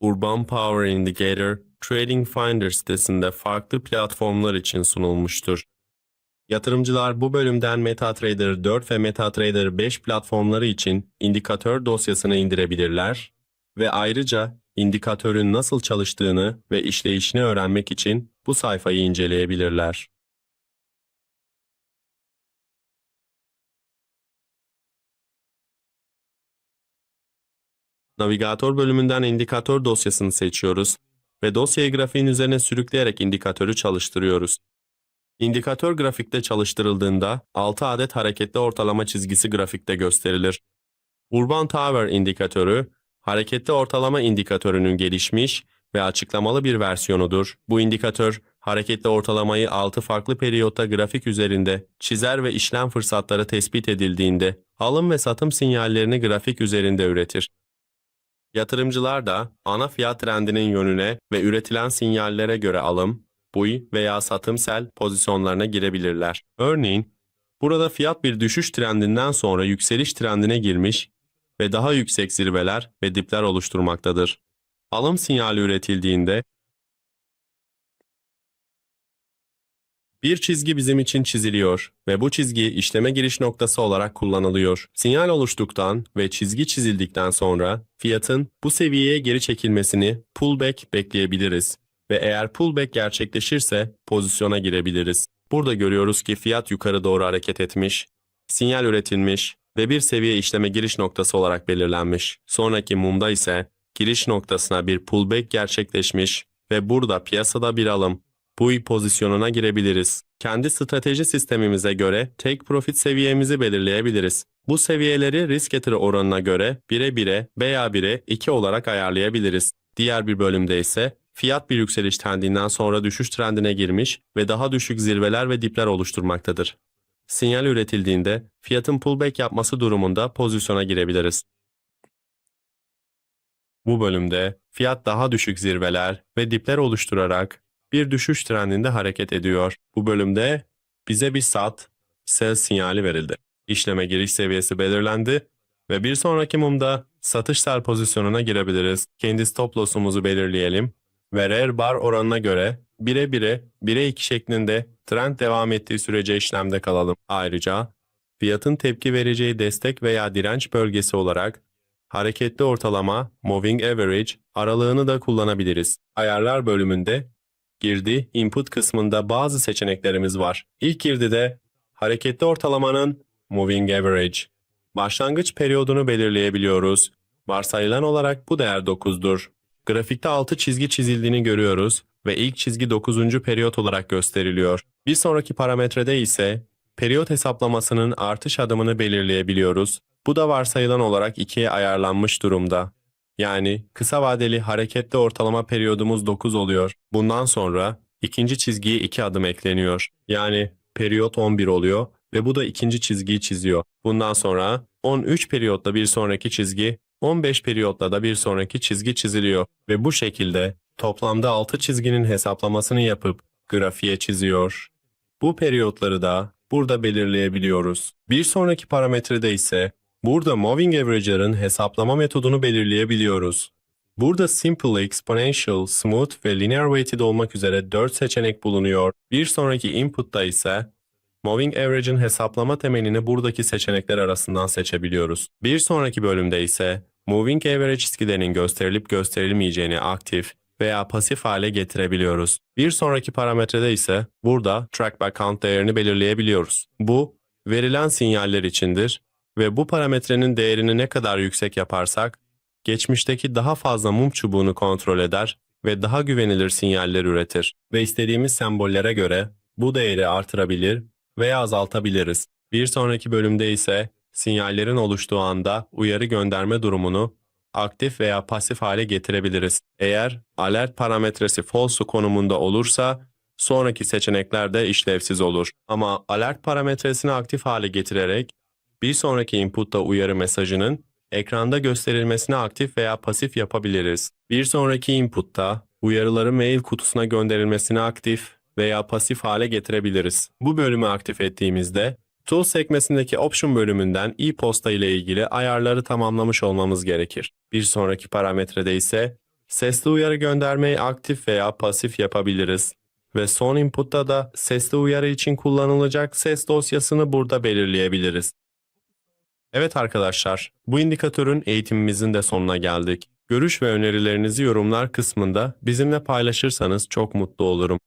Urban Power Indicator, Trading Finder sitesinde farklı platformlar için sunulmuştur. Yatırımcılar bu bölümden MetaTrader 4 ve MetaTrader 5 platformları için indikatör dosyasını indirebilirler ve ayrıca indikatörün nasıl çalıştığını ve işleyişini öğrenmek için bu sayfayı inceleyebilirler. Navigatör bölümünden indikatör dosyasını seçiyoruz ve dosyayı grafiğin üzerine sürükleyerek indikatörü çalıştırıyoruz. İndikatör grafikte çalıştırıldığında 6 adet hareketli ortalama çizgisi grafikte gösterilir. Urban Tower indikatörü, hareketli ortalama indikatörünün gelişmiş ve açıklamalı bir versiyonudur. Bu indikatör, hareketli ortalamayı 6 farklı periyotta grafik üzerinde çizer ve işlem fırsatları tespit edildiğinde alım ve satım sinyallerini grafik üzerinde üretir. Yatırımcılar da ana fiyat trendinin yönüne ve üretilen sinyallere göre alım, buy veya satım sell pozisyonlarına girebilirler. Örneğin, burada fiyat bir düşüş trendinden sonra yükseliş trendine girmiş ve daha yüksek zirveler ve dipler oluşturmaktadır. Alım sinyali üretildiğinde Bir çizgi bizim için çiziliyor ve bu çizgi işleme giriş noktası olarak kullanılıyor. Sinyal oluştuktan ve çizgi çizildikten sonra fiyatın bu seviyeye geri çekilmesini pullback bekleyebiliriz ve eğer pullback gerçekleşirse pozisyona girebiliriz. Burada görüyoruz ki fiyat yukarı doğru hareket etmiş, sinyal üretilmiş ve bir seviye işleme giriş noktası olarak belirlenmiş. Sonraki mumda ise giriş noktasına bir pullback gerçekleşmiş ve burada piyasada bir alım bu pozisyonuna girebiliriz. Kendi strateji sistemimize göre take profit seviyemizi belirleyebiliriz. Bu seviyeleri risk getiri oranına göre 1'e 1'e veya 1'e 2 olarak ayarlayabiliriz. Diğer bir bölümde ise fiyat bir yükseliş trendinden sonra düşüş trendine girmiş ve daha düşük zirveler ve dipler oluşturmaktadır. Sinyal üretildiğinde fiyatın pullback yapması durumunda pozisyona girebiliriz. Bu bölümde fiyat daha düşük zirveler ve dipler oluşturarak bir düşüş trendinde hareket ediyor. Bu bölümde bize bir sat, sell sinyali verildi. İşleme giriş seviyesi belirlendi ve bir sonraki mumda satış sell pozisyonuna girebiliriz. Kendi stop loss'umuzu belirleyelim ve rare bar oranına göre 1'e 1'e 1'e 2 şeklinde trend devam ettiği sürece işlemde kalalım. Ayrıca fiyatın tepki vereceği destek veya direnç bölgesi olarak hareketli ortalama, moving average aralığını da kullanabiliriz. Ayarlar bölümünde girdi input kısmında bazı seçeneklerimiz var. İlk girdide hareketli ortalamanın moving average başlangıç periyodunu belirleyebiliyoruz. Varsayılan olarak bu değer 9'dur. Grafikte 6 çizgi çizildiğini görüyoruz ve ilk çizgi 9. periyot olarak gösteriliyor. Bir sonraki parametrede ise periyot hesaplamasının artış adımını belirleyebiliyoruz. Bu da varsayılan olarak 2'ye ayarlanmış durumda. Yani kısa vadeli hareketli ortalama periyodumuz 9 oluyor. Bundan sonra ikinci çizgiye 2 adım ekleniyor. Yani periyot 11 oluyor ve bu da ikinci çizgiyi çiziyor. Bundan sonra 13 periyotla bir sonraki çizgi, 15 periyotla da bir sonraki çizgi çiziliyor ve bu şekilde toplamda 6 çizginin hesaplamasını yapıp grafiğe çiziyor. Bu periyotları da burada belirleyebiliyoruz. Bir sonraki parametrede ise Burada Moving Average'ların hesaplama metodunu belirleyebiliyoruz. Burada Simple, Exponential, Smooth ve Linear Weighted olmak üzere 4 seçenek bulunuyor. Bir sonraki input'ta ise Moving Average'ın hesaplama temelini buradaki seçenekler arasından seçebiliyoruz. Bir sonraki bölümde ise Moving Average çizgilerinin gösterilip gösterilmeyeceğini aktif veya pasif hale getirebiliyoruz. Bir sonraki parametrede ise burada Track Back Count değerini belirleyebiliyoruz. Bu, verilen sinyaller içindir ve bu parametrenin değerini ne kadar yüksek yaparsak, geçmişteki daha fazla mum çubuğunu kontrol eder ve daha güvenilir sinyaller üretir ve istediğimiz sembollere göre bu değeri artırabilir veya azaltabiliriz. Bir sonraki bölümde ise sinyallerin oluştuğu anda uyarı gönderme durumunu aktif veya pasif hale getirebiliriz. Eğer alert parametresi false konumunda olursa sonraki seçenekler de işlevsiz olur. Ama alert parametresini aktif hale getirerek bir sonraki inputta uyarı mesajının ekranda gösterilmesini aktif veya pasif yapabiliriz. Bir sonraki inputta uyarıların mail kutusuna gönderilmesini aktif veya pasif hale getirebiliriz. Bu bölümü aktif ettiğimizde Tools sekmesindeki Option bölümünden e-posta ile ilgili ayarları tamamlamış olmamız gerekir. Bir sonraki parametrede ise Sesli uyarı göndermeyi aktif veya pasif yapabiliriz. Ve son input'ta da sesli uyarı için kullanılacak ses dosyasını burada belirleyebiliriz. Evet arkadaşlar, bu indikatörün eğitimimizin de sonuna geldik. Görüş ve önerilerinizi yorumlar kısmında bizimle paylaşırsanız çok mutlu olurum.